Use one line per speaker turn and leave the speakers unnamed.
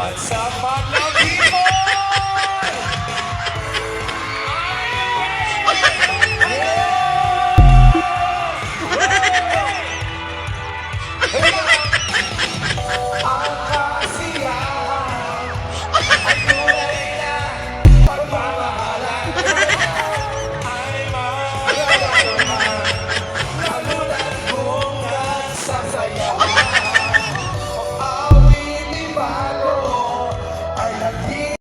mahal. Sa pag-ibon! Hey!